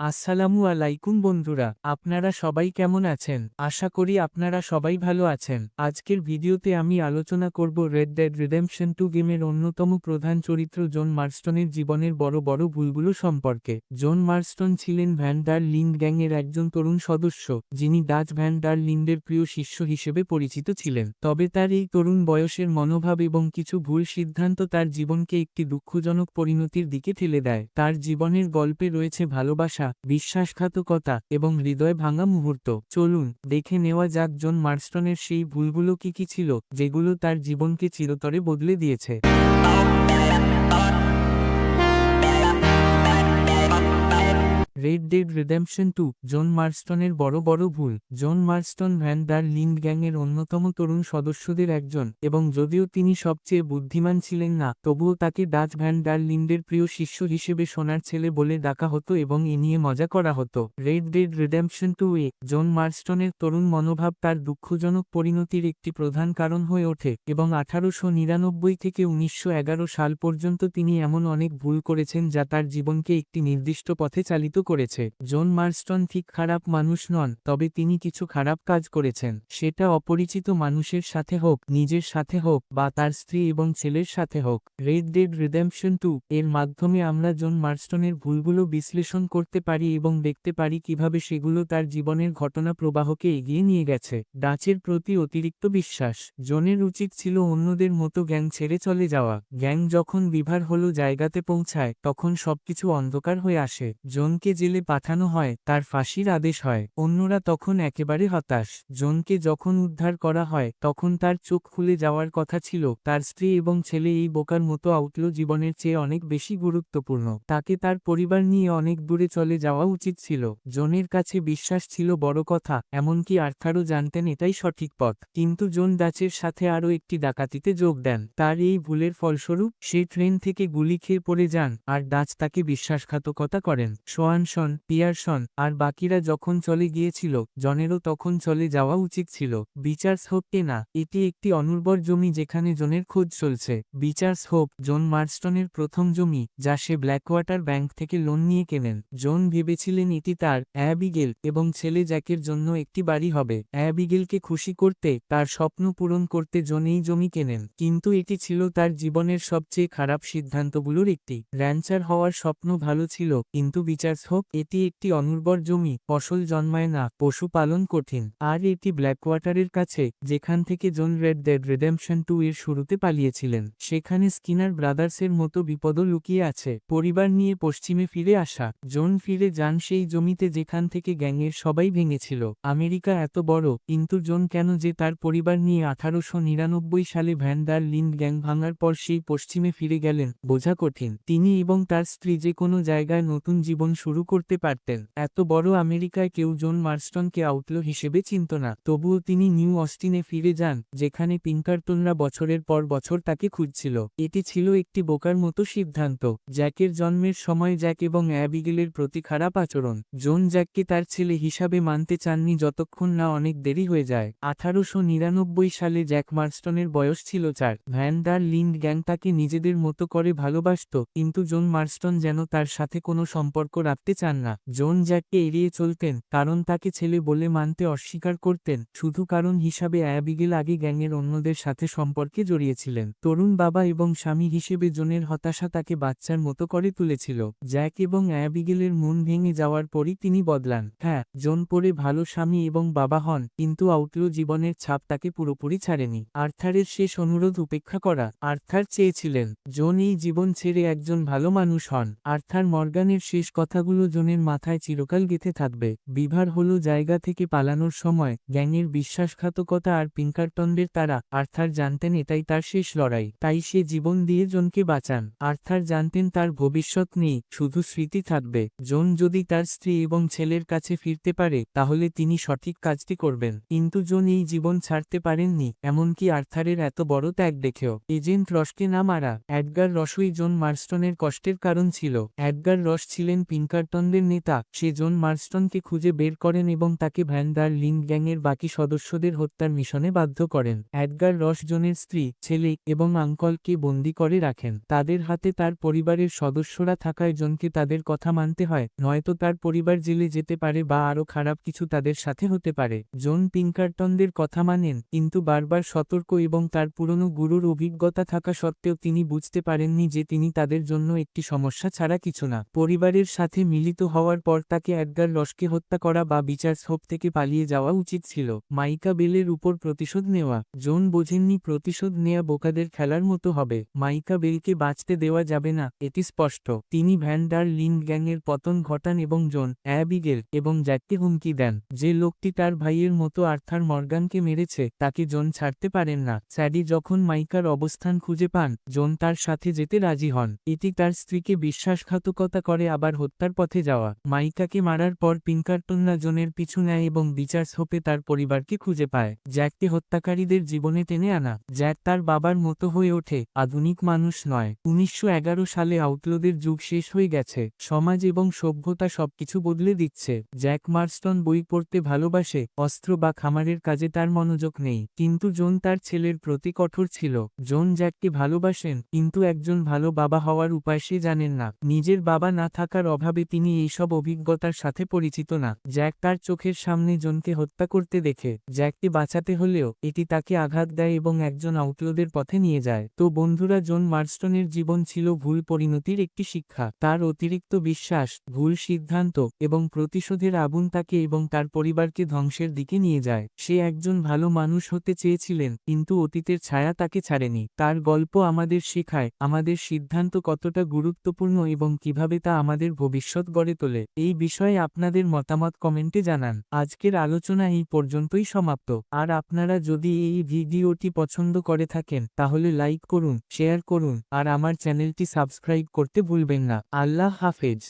আসসালামু আলাইকুম বন্ধুরা, আপনারা সবাই কেমন আছেন? আশা করি আপনারা সবাই ভালো আছেন। আজকের ভিডিওতে আমি আলোচনা করব রেড ডেড রিডেমশন টু গেমের অন্যতম প্রধান চরিত্র জন মার্স্টনের জীবনের বড় বড় ভুলগুলো সম্পর্কে। জন মার্স্টন ছিলেন ভ্যান ডার লিন্ড গ্যাংয়ের একজন তরুণ সদস্য, যিনি ডাচ ভ্যান ডার লিন্ডের প্রিয় শিষ্য হিসেবে পরিচিত ছিলেন। তবে তার এই তরুণ বয়সের মনোভাব এবং কিছু ভুল সিদ্ধান্ত তার জীবনকে একটি দুঃখজনক পরিণতির দিকে ঠেলে দেয়। তার জীবনের গল্পে রয়েছে ভালোবাসা বিশ্বাসঘাতকতা এবং হৃদয় ভাঙা মুহূর্ত। চলুন, দেখে নেওয়া যাক জন মার্স্টনের সেই ভুলগুলো কি কি ছিল, যেগুলো তার জীবনকে চিরতরে বদলে দিয়েছে। Red Dead Redemption two John মার্স্টনের বড় বড় ভুল। John Marston Van der Linde গ্যাংয়ের অন্যতম তরুণ সদস্যদের একজন এবং যদিও তিনি সবচেয়ে বুদ্ধিমান ছিলেন না, তবুও তাকে ডাচ ভ্যান ডার লিন্ডের প্রিয় শিষ্য হিসেবে সোনার ছেলে বলে ডাকা হতো এবং এ নিয়ে মজা করা হতো। রেড ডেড রিডেমশন টু এ জন মার্স্টনের তরুণ মনোভাব তার দুঃখজনক পরিণতির একটি প্রধান কারণ হয়ে ওঠে এবং আঠারোশো নিরানব্বই থেকে উনিশশো এগারো সাল পর্যন্ত তিনি এমন অনেক ভুল করেছেন যা তার জীবনকে একটি নির্দিষ্ট পথে চালিত করেছে। জন মার্স্টন ঠিক খারাপ মানুষ নন, তবে তিনি কিছু খারাপ কাজ করেছেন। সেটা অপরিচিত মানুষের সাথে হোক, নিজের সাথে হোক, বা তার স্ত্রী এবং ছেলের সাথে হোক। রেড ডেড রিডেমশন টু এর মাধ্যমে আমরা জন মার্স্টনের ভুলগুলো বিশ্লেষণ করতে পারি এবং দেখতে পারি কীভাবে সেগুলো তার জীবনের ঘটনা প্রবাহকে এগিয়ে নিয়ে গেছে। ডাচের প্রতি অতিরিক্ত বিশ্বাস। জনের উচিত ছিল অন্যদের মতো গ্যাং ছেড়ে চলে যাওয়া। গ্যাং যখন বিভার হলো জায়গাতে পৌঁছায়, তখন সবকিছু অন্ধকার হয়ে আসে। জনকে জেলে পাঠানো হয়, তার ফাঁসির আদেশ হয়। অন্যরা তখন একেবারে হতাশ। জনকে যখন উদ্ধার করা হয়, তখন তার চোখ খুলে যাওয়ার কথা ছিল। তার স্ত্রী এবং ছেলে এই বোকার মতো আউটলো জীবনের চেয়ে অনেক বেশি গুরুত্বপূর্ণ। তাকে তার পরিবার নিয়ে অনেক দূরে চলে যাওয়া উচিত ছিল। জনের কাছে বিশ্বাস ছিল বড় কথা, এমনকি আর্থারও জানতেন এটাই সঠিক পথ। কিন্তু জোন ডাচের সাথে আরও একটি ডাকাতিতে যোগ দেন। তার এই ভুলের ফলস্বরূপ, সে ট্রেন থেকে গুলি খেয়ে পড়ে যান, আর ডাচ তাকে বিশ্বাসঘাতকতা করেন। সোয়ানসন পিয়ারসন, আর বাকিরা যখন চলে গিয়েছিল, জনেরও তখন চলে যাওয়া উচিত ছিল। বিচার্স হোপকে না, এটি একটি অনুর্বর জমি যেখানে জনের খোঁজ চলছে। বিচার্স হোপ, জন মার্স্টনের প্রথম জমি, যা সে ব্ল্যাকওয়াটার ব্যাংক থেকে লোন নিয়ে কেনেন। জন ভেবেছিলেন এটি তার, অ্যাবিগেল, এবং ছেলে জ্যাকের জন্য একটি বাড়ি হবে। অ্যাবিগেলকে খুশি করতে, তার স্বপ্ন পূরণ করতে জন এই জমি কেনেন। কিন্তু এটি ছিল তার জীবনের সবচেয়ে খারাপ সিদ্ধান্তগুলোর একটি। র্যাঞ্চার হওয়ার স্বপ্ন ভালো ছিল, কিন্তু বিচার্স হোপ এটি একটি অনুর্বর জমি, ফসল জন্মায় না, পশুপালন কঠিন। আর এটি ব্ল্যাকওয়াটারের কাছে, যেখান থেকে John Red Dead Redemption two এর শুরুতে পালিয়েছিলেন। সেখানে স্কিনার ব্রাদার্সের মতো বিপদও লুকিয়ে আছে। পরিবার নিয়ে পশ্চিমে ফিরে আসা, জোন ফিরে যান সেই জমিতে যেখান থেকে গ্যাংয়ের সবাই ভেঙেছিল। আমেরিকা এত বড়, কিন্তু জোন কেন যে তার পরিবার নিয়ে আঠারোশো নিরানব্বই সালে ভ্যান্ডার লিন্ড গ্যাং ভাঙার পর সেই পশ্চিমে ফিরে গেলেন, বোঝা কঠিন। তিনি এবং তার স্ত্রী যে কোনো জায়গায় নতুন জীবন শুরু করতে পারতেন। এত বড় আমেরিকায় কেউ জন মার্স্টনকে আউটলো হিসেবে চিনত না। তবুও তিনি নিউ অস্টিনে ফিরে যান, যেখানে পিঙ্কারটনরা বছরের পর বছর তাকে খুঁজছিল। এটি ছিল একটি বোকার মতো সিদ্ধান্ত। জ্যাকের জন্মের সময় জ্যাক এবং অ্যাবিগেলের প্রতি খারাপ আচরণ। জোন জ্যাককে তার ছেলে হিসাবে মানতে চাননি যতক্ষণ না অনেক দেরি হয়ে যায়। আঠারোশো নিরানব্বই সালে জ্যাক মার্স্টনের বয়স ছিল চার। ভ্যান ডার লিন্ড গ্যাং তাকে নিজেদের মতো করে ভালোবাসত, কিন্তু জোন মার্স্টন যেন তার সাথে কোনো সম্পর্ক রাখতে চান না। জোন জ্যাককে এড়িয়ে চলতেন, কারণ তাকে ছেলে বলে মানতে অস্বীকার করতেন, শুধু কারণ হিসাবে অ্যাবিগেল আগে গ্যাংয়ের অন্যদের সাথে সম্পর্কে জড়িয়েছিলেন। তরুণ বাবা এবং স্বামী হিসেবে জোনের হতাশা তাকে বাচ্চার মতো করে তুলেছিল। জ্যাক এবং অ্যাবিগেলের মন ভেঙে যাওয়ার পরই তিনি বদলান। হ্যাঁ জোন পরে ভালো স্বামী এবং বাবা হন, কিন্তু আউটলো জীবনের ছাপ তাকে পুরোপুরি ছাড়েনি। আর্থারের শেষ অনুরোধ উপেক্ষা করা। আর্থার চেয়েছিলেন, জোন এই জীবন ছেড়ে একজন ভালো মানুষ হন। আর্থার মর্গানের শেষ কথাগুলো জোনের মাথায় চিরকাল গেঁথে থাকবে। বিভার হলো জায়গা থেকে পালানোর সময় গ্যাংয়ের বিশ্বাসঘাতকতা আর পিঙ্কারটনদের তারা আর্থার জানতেন এটাই তার শেষ লড়াই, তাই সে জীবন দিয়ে জনকে বাঁচান। আর্থার জানতেন তার ভবিষ্যৎ নেই, শুধু স্মৃতি থাকবে। জন যদি তার স্ত্রী এবং ছেলের কাছে ফিরতে পারে, তাহলে তিনি সঠিক কাজটি করবেন। কিন্তু জন এই জীবন ছাড়তে পারেননি, এমনকি আর্থারের এত বড় ত্যাগ দেখেও। এজেন্ট রসকে না মারা অ্যাডগার রসই জন মার্স্টনের কষ্টের কারণ ছিল। অ্যাডগার রস ছিলেন পিঙ্কার পিঙ্কারটনদের নেতা, সে জন মার্স্টনকে খুঁজে বের করেন এবং তাকে ভ্যান্ডার লিন্ড গ্যাংয়ের বাকি সদস্যদের হত্যার মিশনে বাধ্য করেন। অ্যাডগার রস জনের স্ত্রী, ছেলে এবং আঙ্কলকে বন্দি করে রাখেন। তাদের হাতে তার পরিবারের সদস্যরা থাকায় জনকে তাদের কথা মানতে হয়, নয়তো তার পরিবার জেলে যেতে পারে বা আরও খারাপ কিছু তাদের সাথে হতে পারে। জন পিঙ্কারটনদের কথা মানেন, কিন্তু বারবার সতর্ক এবং তার পুরনো গুরুর অভিজ্ঞতা থাকা সত্ত্বেও তিনি বুঝতে পারেননি যে তিনি তাদের জন্য একটি সমস্যা ছাড়া কিছু না। পরিবারের সাথে মিলিত হওয়ার পর তাকে অ্যাডগার রসকে হত্যা করা বা বিচার হোপ থেকে পালিয়ে যাওয়া উচিত ছিল। মাইকা বেলের উপর প্রতিশোধ নেওয়া। জোন বোঝেননি প্রতিশোধ নেয়া বোকাদের খেলার মতো হবে। মাইকা বেলকে বাঁচতে দেওয়া যাবে না, এটি স্পষ্ট। তিনি ভ্যান্ডার লিন্ড গ্যাংয়ের পতন ঘটান এবং জোন, অ্যাবিগেল এবং জ্যাককে হুমকি দেন। যে লোকটি তার ভাইয়ের মতো আর্থার মর্গানকে মেরেছে, তাকে জোন ছাড়তে পারেন না। স্যাডি যখন মাইকার অবস্থান খুঁজে পান, জোন তার সাথে যেতে রাজি হন। এটি তার স্ত্রীকে বিশ্বাসঘাতকতা করে আবার হত্যার পথে যাওয়া, মাইকাকে মারার পর পিঙ্কারটন্না জোনের পিছু নেয় এবং বিচার্স হোপে তার পরিবারকে খুঁজে পায়। জ্যাককে হত্যাকারীদের জীবনে টেনে আনা। জ্যাক তার বাবার মতো হয়ে ওঠে, আধুনিক মানুষ নয়। উনিশশো সালে আউটলোদের যুগ শেষ হয়ে গেছে। সমাজ এবং সভ্যতা সবকিছু বদলে দিচ্ছে। জ্যাক মার্স্টন বই পড়তে ভালোবাসে, অস্ত্র বা খামারের কাজে তার মনোযোগ নেই। কিন্তু জোন তার ছেলের প্রতি কঠোর ছিল। জোন জ্যাককে ভালোবাসেন, কিন্তু একজন ভালো বাবা হওয়ার উপায় সে জানেন না। নিজের বাবা না থাকার অভাবে তিনি এইসব অভিজ্ঞতার সাথে পরিচিত না। জ্যাক তার চোখের সামনে জনকে হত্যা করতে দেখে, জ্যাককে বাঁচাতে হলেও এটি তাকে আঘাত দেয় এবং একজন আউটলোদের পথে নিয়ে যায়। তো বন্ধুরা, জন মার্স্টনের জীবন ছিল ভুল পরিণতির একটি শিক্ষা। তার অতিরিক্ত বিশ্বাস, ভুল সিদ্ধান্ত এবং প্রতিশোধের আগুন তাকে এবং তার পরিবারকে ধ্বংসের দিকে নিয়ে যায়। সে একজন ভালো মানুষ হতে চেয়েছিলেন, কিন্তু অতীতের ছায়া তাকে ছাড়েনি। তার গল্প আমাদের শেখায়, আমাদের সিদ্ধান্ত কতটা গুরুত্বপূর্ণ এবং কীভাবে তা আমাদের ভবিষ্যৎ গড়ে তোলে। এই বিষয়ে আপনাদের মতামত কমেন্টে জানান। আজকের আলোচনা এই পর্যন্তই সমাপ্ত। আর আপনারা যদি এই ভিডিওটি পছন্দ করে থাকেন, তাহলে লাইক করুন, শেয়ার করুন, আর আমার চ্যানেলটি সাবস্ক্রাইব করতে ভুলবেন না। আল্লাহ হাফেজ।